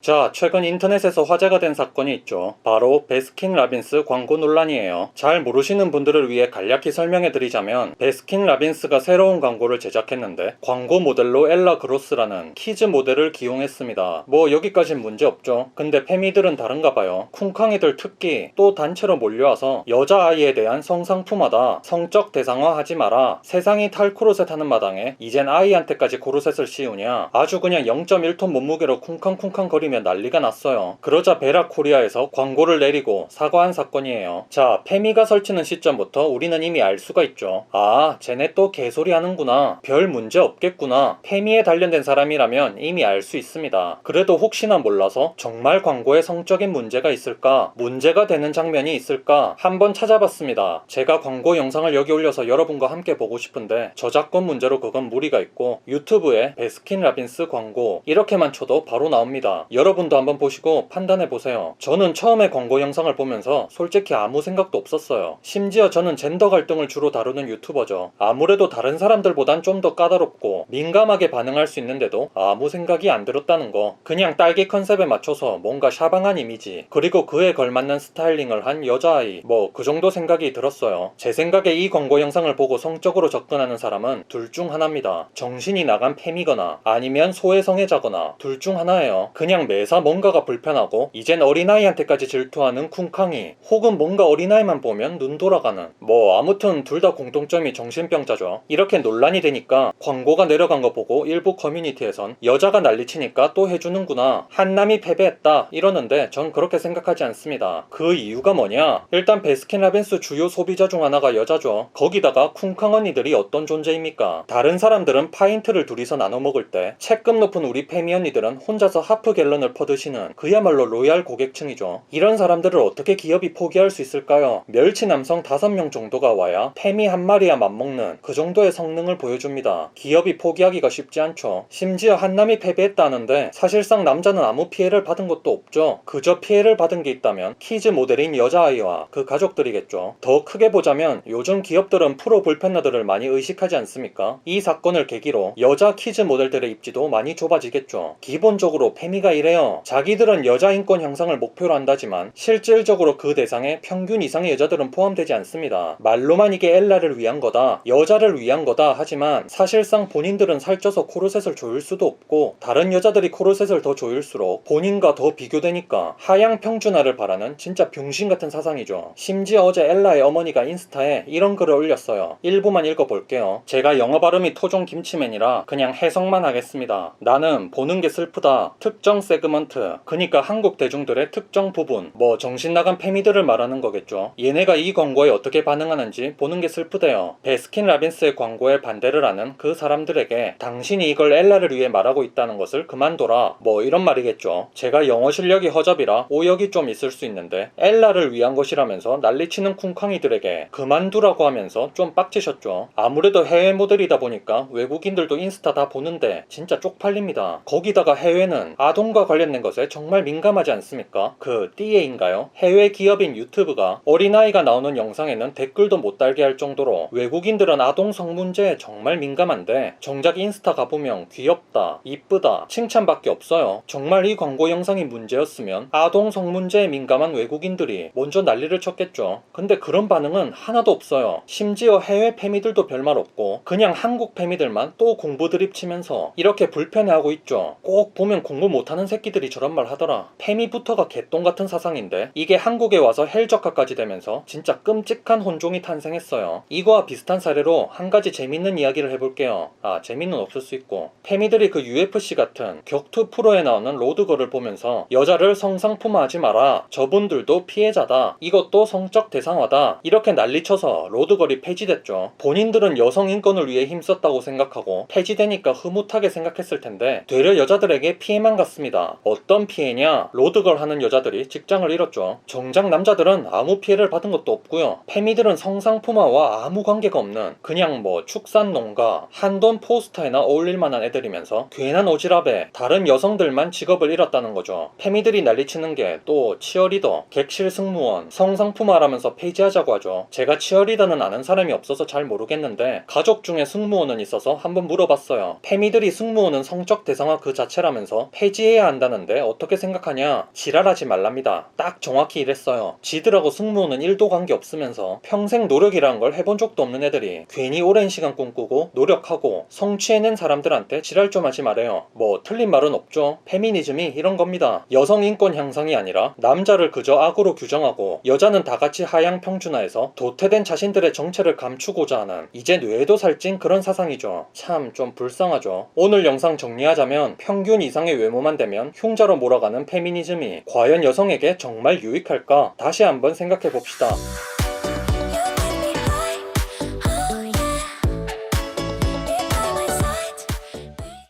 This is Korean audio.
자, 최근 인터넷에서 화제가 된 사건이 있죠. 바로 베스킨 라빈스 광고 논란이에요. 잘 모르시는 분들을 위해 간략히 설명해 드리자면 베스킨 라빈스가 새로운 광고를 제작했는데 광고 모델로 엘라 그로스라는 키즈 모델을 기용했습니다. 뭐 여기까진 문제 없죠. 근데 페미들은 다른가 봐요. 쿵쾅이들 특기 또 단체로 몰려와서 여자아이에 대한 성상품하다 성적 대상화하지 마라 세상이 탈코르셋 하는 마당에 이젠 아이한테까지 코르셋을 씌우냐 아주 그냥 0.1톤 몸무게로 쿵쾅쿵쾅 거리 며 난리가 났어요. 그러자 베라 코리아에서 광고를 내리고 사과한 사건이에요. 자, 페미가 설치는 시점부터 우리는 이미 알 수가 있죠. 아, 쟤네 또 개소리 하는구나. 별 문제 없겠구나. 페미에 관련된 사람이라면 이미 알 수 있습니다. 그래도 혹시나 몰라서 정말 광고에 성적인 문제가 있을까? 문제가 되는 장면이 있을까? 한번 찾아봤습니다. 제가 광고 영상을 여기 올려서 여러분과 함께 보고 싶은데 저작권 문제로 그건 무리가 있고 유튜브에 베스킨 라빈스 광고 이렇게만 쳐도 바로 나옵니다. 여러분도 한번 보시고 판단해 보세요. 저는 처음에 광고 영상을 보면서 솔직히 아무 생각도 없었어요. 심지어 저는 젠더 갈등을 주로 다루는 유튜버죠. 아무래도 다른 사람들보단 좀 더 까다롭고 민감하게 반응할 수 있는데도 아무 생각이 안 들었다는 거. 그냥 딸기 컨셉에 맞춰서 뭔가 샤방한 이미지 그리고 그에 걸맞는 스타일링을 한 여자아이 뭐 그 정도 생각이 들었어요. 제 생각에 이 광고 영상을 보고 성적으로 접근하는 사람은 둘 중 하나입니다. 정신이 나간 팸이거나 아니면 소외성애자거나 둘 중 하나예요. 그냥 매사 뭔가가 불편하고 이젠 어린아이한테까지 질투하는 쿵쾅이 혹은 뭔가 어린아이만 보면 눈 돌아가는 뭐 아무튼 둘 다 공통점이 정신병자죠. 이렇게 논란이 되니까 광고가 내려간 거 보고 일부 커뮤니티에선 여자가 난리치니까 또 해주는구나 한남이 패배했다 이러는데 전 그렇게 생각하지 않습니다. 그 이유가 뭐냐? 일단 베스킨라빈스 주요 소비자 중 하나가 여자죠. 거기다가 쿵쾅 언니들이 어떤 존재입니까? 다른 사람들은 파인트를 둘이서 나눠 먹을 때 체급 높은 우리 페미 언니들은 혼자서 하프 갤런 을 퍼드시는 그야말로 로얄 고객층이죠. 이런 사람들을 어떻게 기업이 포기할 수 있을까요? 멸치 남성 5명 정도가 와야 페미 한 마리야 맞먹는 그 정도의 성능을 보여줍니다. 기업이 포기하기가 쉽지 않죠. 심지어 한남이 패배했다는데 사실상 남자는 아무 피해를 받은 것도 없죠. 그저 피해를 받은 게 있다면 키즈 모델인 여자아이와 그 가족들이겠죠. 더 크게 보자면 요즘 기업들은 프로 불펜러들을 많이 의식하지 않습니까? 이 사건을 계기로 여자 키즈 모델들의 입지도 많이 좁아지겠죠. 기본적으로 페미가 이래 요. 자기들은 여자 인권 향상을 목표로 한다지만 실질적으로 그 대상에 평균 이상의 여자들은 포함되지 않습니다. 말로만 이게 엘라를 위한 거다, 여자를 위한 거다 하지만 사실상 본인들은 살쪄서 코르셋을 조일 수도 없고 다른 여자들이 코르셋을 더 조일수록 본인과 더 비교되니까 하향 평준화를 바라는 진짜 병신 같은 사상이죠. 심지어 어제 엘라의 어머니가 인스타에 이런 글을 올렸어요. 일부만 읽어볼게요. 제가 영어 발음이 토종 김치맨이라 그냥 해석만 하겠습니다. 나는 보는 게 슬프다. 특정 세그먼트. 그니까 한국 대중들의 특정 부분. 뭐 정신 나간 페미들을 말하는 거겠죠. 얘네가 이 광고에 어떻게 반응하는지 보는 게 슬프대요. 베스킨 라빈스의 광고에 반대를 하는 그 사람들에게 당신이 이걸 엘라를 위해 말하고 있다는 것을 그만둬라. 뭐 이런 말이겠죠. 제가 영어 실력이 허접이라 오역이 좀 있을 수 있는데 엘라를 위한 것이라면서 난리치는 쿵쾅이들에게 그만두라고 하면서 좀 빡치셨죠. 아무래도 해외 모델이다 보니까 외국인들도 인스타 다 보는데 진짜 쪽팔립니다. 거기다가 해외는 아동과 관련된 것에 정말 민감하지 않습니까? 그 띠에인가요? 해외 기업인 유튜브가 어린아이가 나오는 영상에는 댓글도 못 달게 할 정도로 외국인들은 아동 성문제에 정말 민감한데 정작 인스타 가보면 귀엽다, 이쁘다, 칭찬밖에 없어요. 정말 이 광고 영상이 문제였으면 아동 성문제에 민감한 외국인들이 먼저 난리를 쳤겠죠. 근데 그런 반응은 하나도 없어요. 심지어 해외 페미들도 별말 없고 그냥 한국 페미들만 또 공부 드립 치면서 이렇게 불편해하고 있죠. 꼭 보면 공부 못하는 새 끼들이 저런 말 하더라. 페미부터가 개똥 같은 사상인데 이게 한국에 와서 헬적화까지 되면서 진짜 끔찍한 혼종이 탄생했어요. 이거와 비슷한 사례로 한 가지 재밌는 이야기를 해볼게요. 아 재밌는 없을 수 있고 페미들이 그 UFC 같은 격투 프로에 나오는 로드걸을 보면서 여자를 성상품화하지 마라. 저분들도 피해자다. 이것도 성적 대상화다. 이렇게 난리쳐서 로드걸이 폐지됐죠. 본인들은 여성 인권을 위해 힘썼다고 생각하고 폐지되니까 흐뭇하게 생각했을 텐데 되려 여자들에게 피해만 갔습니다. 어떤 피해냐? 로드걸 하는 여자들이 직장을 잃었죠. 정작 남자들은 아무 피해를 받은 것도 없고요. 페미들은 성상품화와 아무 관계가 없는 그냥 뭐 축산 농가, 한돈 포스터에나 어울릴 만한 애들이면서 괜한 오지랖에 다른 여성들만 직업을 잃었다는 거죠. 페미들이 난리치는 게 또 치어리더, 객실 승무원, 성상품화라면서 폐지하자고 하죠. 제가 치어리더는 아는 사람이 없어서 잘 모르겠는데 가족 중에 승무원은 있어서 한번 물어봤어요. 페미들이 승무원은 성적 대상화 그 자체라면서 폐지해야 한다는데 어떻게 생각하냐? 지랄하지 말랍니다. 딱 정확히 이랬어요. 지들하고 승무원은 1도 관계 없으면서 평생 노력이라는 걸 해본 적도 없는 애들이 괜히 오랜 시간 꿈꾸고 노력하고 성취해낸 사람들한테 지랄 좀 하지 말아요. 뭐 틀린 말은 없죠. 페미니즘이 이런 겁니다. 여성 인권 향상이 아니라 남자를 그저 악으로 규정하고 여자는 다 같이 하향 평준화해서 도태된 자신들의 정체를 감추고자 하는 이제 뇌도 살찐 그런 사상이죠. 참 좀 불쌍하죠. 오늘 영상 정리하자면 평균 이상의 외모만 되면 흉자로 몰아가는 페미니즘이 과연 여성에게 정말 유익할까 다시 한번 생각해 봅시다.